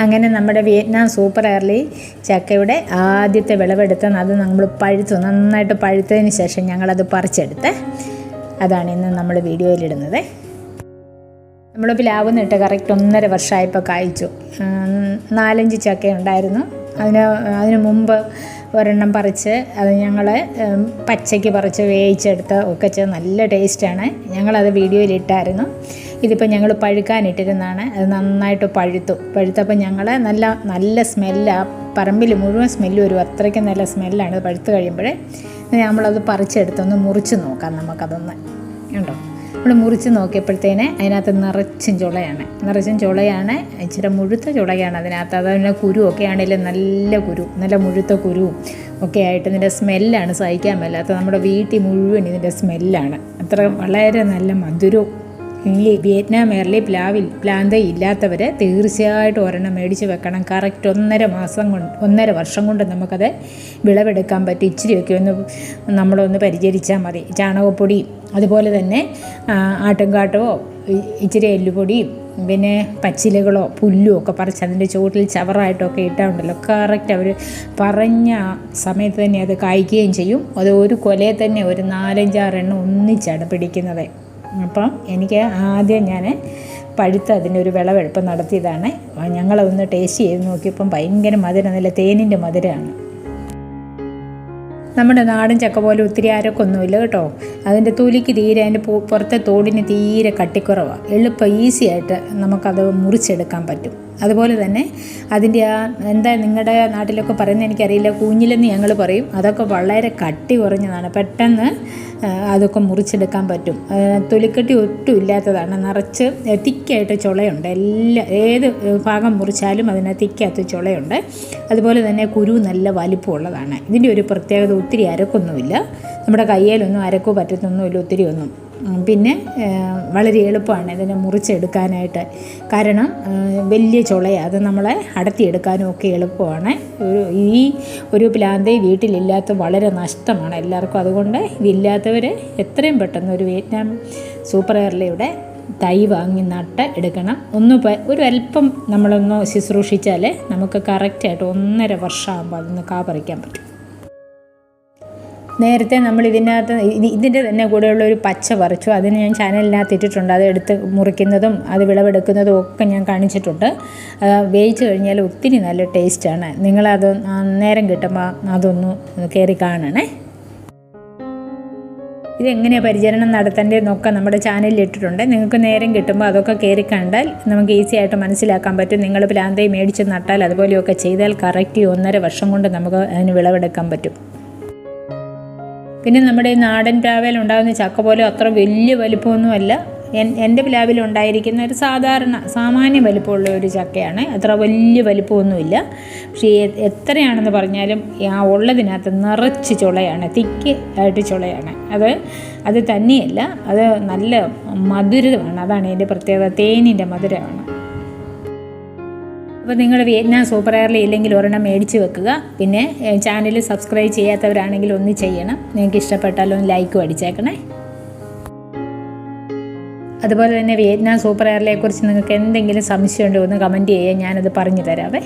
അങ്ങനെ നമ്മുടെ Vietnam super early ചക്കയുടെ ആദ്യത്തെ വിളവെടുത്ത് അത് നമ്മൾ പഴുത്തു നന്നായിട്ട് പഴുത്തതിന് ശേഷം ഞങ്ങളത് പറിച്ചെടുത്ത് അതാണ് ഇന്ന് നമ്മൾ വീഡിയോയിലിടുന്നത് നമ്മൾ പ്ലാവ് നട്ട് കറക്റ്റ് ഒന്നര വർഷമായപ്പോൾ കായ്ച്ചു. നാലഞ്ച് ചക്ക ഉണ്ടായിരുന്നു അതിന് അതിന് മുമ്പ് ഒരെണ്ണം പറിച്ച് അത് ഞങ്ങൾ പച്ചയ്ക്ക് പറിച്ച് വേവിച്ചെടുത്ത് ഒക്കെ ചെയ്ത് നല്ല ടേസ്റ്റാണ്. ഞങ്ങളത് വീഡിയോയിലിട്ടായിരുന്നു. ഇതിപ്പോൾ ഞങ്ങൾ പഴുക്കാനിട്ടിരുന്നതാണ്. അത് നന്നായിട്ട് പഴുത്തു. പഴുത്തപ്പോൾ ഞങ്ങൾ നല്ല നല്ല സ്മെല്ലാണ് പറമ്പിൽ മുഴുവൻ സ്മെല്ല് വരും. അത്രയ്ക്ക് നല്ല സ്മെല്ലാണ്. പഴുത്ത് കഴിയുമ്പോഴേ. നമ്മളത് പറിച്ചെടുത്തൊന്ന് മുറിച്ച് നോക്കാം നമുക്കതൊന്ന്. ഉണ്ടോ നമ്മൾ മുറിച്ച് നോക്കിയപ്പോഴത്തേന് അതിനകത്ത് നിറച്ചും ചുളയാണ്. നിറച്ചും ചുളയാണ്. ഇച്ചിരി മുഴുത്ത ചുളയാണ് അതിനകത്ത്. കുരു കുരുവൊക്കെ ആണെങ്കിലും നല്ല കുരു നല്ല മുഴുത്ത കുരുവും ഒക്കെ ആയിട്ട് ഇതിന്റെ സ്മെല്ലാണ് സഹിക്കാൻ മേലാത്ത നമ്മുടെ വീട്ടിൽ മുഴുവൻ ഇതിന്റെ സ്മെല്ലാണ്. അത്ര വളരെ നല്ല മധുരവും ഈ വിയറ്റ്നാം എയർലി പ്ലാവിൽ പ്ലാന്ത ഇല്ലാത്തവർ തീർച്ചയായിട്ടും ഒരെണ്ണം മേടിച്ച് വെക്കണം. കറക്റ്റ് ഒന്നര മാസം കൊണ്ട് ഒന്നര വർഷം കൊണ്ട് നമുക്കത് വിളവെടുക്കാൻ പറ്റും. ഇച്ചിരിയൊക്കെ ഒന്ന് നമ്മളൊന്ന് പരിചരിച്ചാൽ മതി. ചാണകപ്പൊടി അതുപോലെ തന്നെ ആ, ആട്ടുംകാട്ടമോ ഇച്ചിരി എല്ലുപൊടിയും പിന്നെ പച്ചിലകളോ പുല്ലോ ഒക്കെ പറിച്ച് അതിന്റെ ചുവട്ടിൽ ചവറായിട്ടൊക്കെ ഇട്ടാണ്ടല്ലോ. കറക്റ്റ് അവർ പറഞ്ഞ സമയത്ത് തന്നെ അത് കായ്ക്കുകയും ചെയ്യും. അത് ഒരു കൊലയെ തന്നെ ഒരു നാലഞ്ചാറെണ്ണം ഒന്നിച്ചാണ് പിടിക്കുന്നത്. അപ്പം എനിക്ക് ആദ്യം ഞാൻ പഴുത്ത് അതിന്റെ ഒരു വിളവെടുപ്പ് നടത്തിയതാണ്. ഞങ്ങളതൊന്ന് ടേസ്റ്റ് ചെയ്ത് നോക്കിയപ്പം ഭയങ്കര മധുരം നല്ല തേനിന്റെ മധുരമാണ്. നമ്മുടെ നാടൻ ചക്ക പോലെ ഒത്തിരി ആരൊക്കൊന്നുമില്ല കേട്ടോ. അതിന്റെ തൊലിക്ക് തീരെ അതിന്റെ പുറത്തെ തോടിന് തീരെ കട്ടിക്കുറവാണ് എളുപ്പം ഈസിയായിട്ട് നമുക്കത് മുറിച്ചെടുക്കാൻ പറ്റും. അതുപോലെ തന്നെ അതിന്റെ ആ എന്താ നിങ്ങളുടെ നാട്ടിലൊക്കെ പറയുന്നത് എനിക്കറിയില്ല കൂഞ്ഞിലെന്ന് ഞങ്ങൾ പറയും. അതൊക്കെ വളരെ കട്ടി കുറഞ്ഞതാണ്. പെട്ടെന്ന് അതൊക്കെ മുറിച്ചെടുക്കാൻ പറ്റും. തൊലിക്കെട്ടി ഒട്ടും ഇല്ലാത്തതാണ്. നിറച്ച് തിക്കായിട്ട് ചുളയുണ്ട്. എല്ലാ ഏത് ഭാഗം മുറിച്ചാലും അതിന് തിക്കകത്ത് ചുളയുണ്ട്. അതുപോലെ തന്നെ കുരു നല്ല വലിപ്പമുള്ളതാണ്. ഇതിന്റെ ഒരു പ്രത്യേകത ഒത്തിരി അരക്കൊന്നുമില്ല. നമ്മുടെ കയ്യിലൊന്നും അരക്കോ പറ്റത്തൊന്നുമില്ല ഒത്തിരി ഒന്നും പിന്നെ വളരെ എളുപ്പമാണ് ഇതിനെ മുറിച്ചെടുക്കാനായിട്ട്. കാരണം വലിയ ചുളയാണ് അത് നമ്മളെ അടത്തിയെടുക്കാനും ഒക്കെ എളുപ്പമാണ്. ഒരു ഈ ഒരു പ്ലാന്തെ വീട്ടിലില്ലാത്ത വളരെ നഷ്ടമാണ് എല്ലാവർക്കും. അതുകൊണ്ട് ഇതില്ലാത്തവർ എത്രയും പെട്ടെന്ന് ഒരു വിയറ്റ്നാം സൂപ്പർ എയർലിയുടെ തൈ വാങ്ങി നട്ട് എടുക്കണം. ഒന്ന് ഒരു അല്പം നമ്മളൊന്ന് ശുശ്രൂഷിച്ചാൽ നമുക്ക് കറക്റ്റായിട്ട് ഒന്നര വർഷമാകുമ്പോൾ അതൊന്ന് കാ പറിക്കാൻ പറ്റും. നേരത്തെ നമ്മൾ ഇതിനകത്ത് ഇതിന്റെ തന്നെ കൂടെയുള്ള ഒരു പച്ച പറിച്ചു. അതിന് ഞാൻ ചാനലിനകത്ത് ഇട്ടിട്ടുണ്ട്. അത് എടുത്ത് മുറിക്കുന്നതും അത് വിളവെടുക്കുന്നതും ഒക്കെ ഞാൻ കാണിച്ചിട്ടുണ്ട്. വേവിച്ച് കഴിഞ്ഞാൽ ഒത്തിരി നല്ല ടേസ്റ്റാണ് നിങ്ങളത് നേരം കിട്ടുമ്പോൾ അതൊന്ന് കയറി കാണണേ. ഇതെങ്ങനെ പരിചരണം നടത്തേണ്ടതെന്നൊക്കെ നമ്മുടെ ചാനലിൽ ഇട്ടിട്ടുണ്ട്. നിങ്ങൾക്ക് നേരം കിട്ടുമ്പോൾ അതൊക്കെ കയറി കണ്ടാൽ നമുക്ക് ഈസി ആയിട്ട് മനസ്സിലാക്കാൻ പറ്റും. നിങ്ങൾ പ്ലാന്തയും മേടിച്ച് നട്ടാൽ അതുപോലെയൊക്കെ ചെയ്താൽ കറക്റ്റ് ഒന്നര വർഷം കൊണ്ട് നമുക്ക് അതിന് വിളവെടുക്കാൻ പറ്റും. പിന്നെ നമ്മുടെ ഈ നാടൻ പ്ലാവിൽ ഉണ്ടാകുന്ന ചക്ക പോലെ അത്ര വലിയ വലിപ്പമൊന്നുമല്ല. എൻ- എന്റെ പ്ലാവിൽ ഉണ്ടായിരിക്കുന്ന ഒരു സാധാരണ സാമാന്യ വലിപ്പമുള്ള ഒരു ചക്കയാണ്. അത്ര വലിയ വലിപ്പമൊന്നുമില്ല. പക്ഷേ എത്രയാണെന്ന് പറഞ്ഞാലും ആ ഉള്ളതിനകത്ത് നിറച്ച് ചുളയാണ് തിക്ക് ആയിട്ട് ചുളയാണ്. അത് അത് തന്നെയല്ല അത് നല്ല മധുരമാണ്. അതാണ് എന്റെ പ്രത്യേകത. തേനിന്റെ മധുരമാണ്. അപ്പോൾ നിങ്ങൾ വിയറ്റ്നാം സൂപ്പർ എയറിൽ ഇല്ലെങ്കിൽ ഒരെണ്ണം മേടിച്ച് വെക്കുക. പിന്നെ ചാനൽ സബ്സ്ക്രൈബ് ചെയ്യാത്തവരാണെങ്കിൽ ഒന്ന് ചെയ്യണം. നിങ്ങൾക്ക് ഇഷ്ടപ്പെട്ടാൽ ഒന്ന് ലൈക്കും അടിച്ചേക്കണേ. അതുപോലെ തന്നെ വിയറ്റ്നാം സൂപ്പർ എയറിലെ കുറിച്ച് നിങ്ങൾക്ക് എന്തെങ്കിലും സംശയമുണ്ടോ ഒന്ന് കമന്റ് ചെയ്യുക ഞാനത് പറഞ്ഞു തരാവേ.